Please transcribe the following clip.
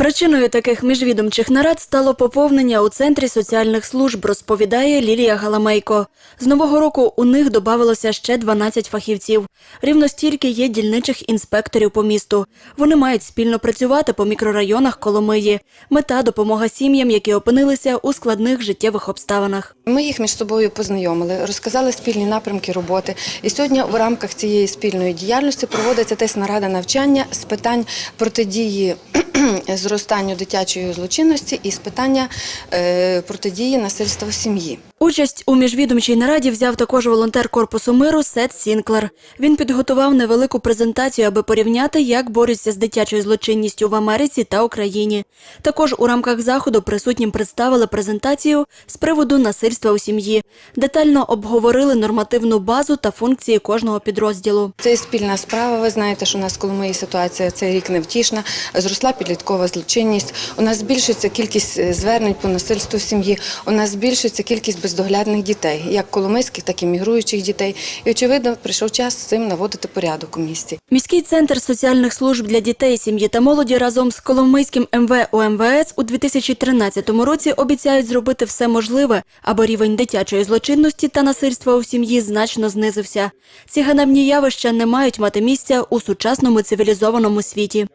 Причиною таких міжвідомчих нарад стало поповнення у центрі соціальних служб, розповідає Лілія Галамейко. З нового року у них додавалося ще 12 фахівців. Рівно стільки є дільничих інспекторів по місту. Вони мають спільно працювати по мікрорайонах Коломиї. Мета допомога сім'ям, які опинилися у складних життєвих обставинах. Ми їх між собою познайомили, розказали спільні напрямки роботи. І сьогодні в рамках цієї спільної діяльності проводиться тест нарада навчання з питань протидії зростанню дитячої злочинності і з питання е, протидії насильства в сім'ї. Участь у міжвідомчій нараді взяв також волонтер корпусу миру Сет Сінклер. Він підготував невелику презентацію, аби порівняти, як борються з дитячою злочинністю в Америці та Україні. Також у рамках заходу присутнім представили презентацію з приводу насильства у сім'ї. Детально обговорили нормативну базу та функції кожного підрозділу. Це спільна справа. Ви знаєте, що у нас Коломиї ситуація цей рік невтішна. Зросла підліткова злочинність. У нас збільшується кількість е, звернень по насильству в сім'ї. У нас збільшується кількість бездоглядних дітей, як коломийських, так і мігруючих дітей. І очевидно, прийшов час з цим наводити порядок у місті. Міський центр соціальних служб для дітей, сім'ї та молоді разом з Коломийським МВ УМВС у 2013 році обіцяють зробити все можливе, аби рівень дитячої злочинності та насильства у сім'ї значно знизився. Ці ганебні явища не мають мати місця у сучасному цивілізованому світі.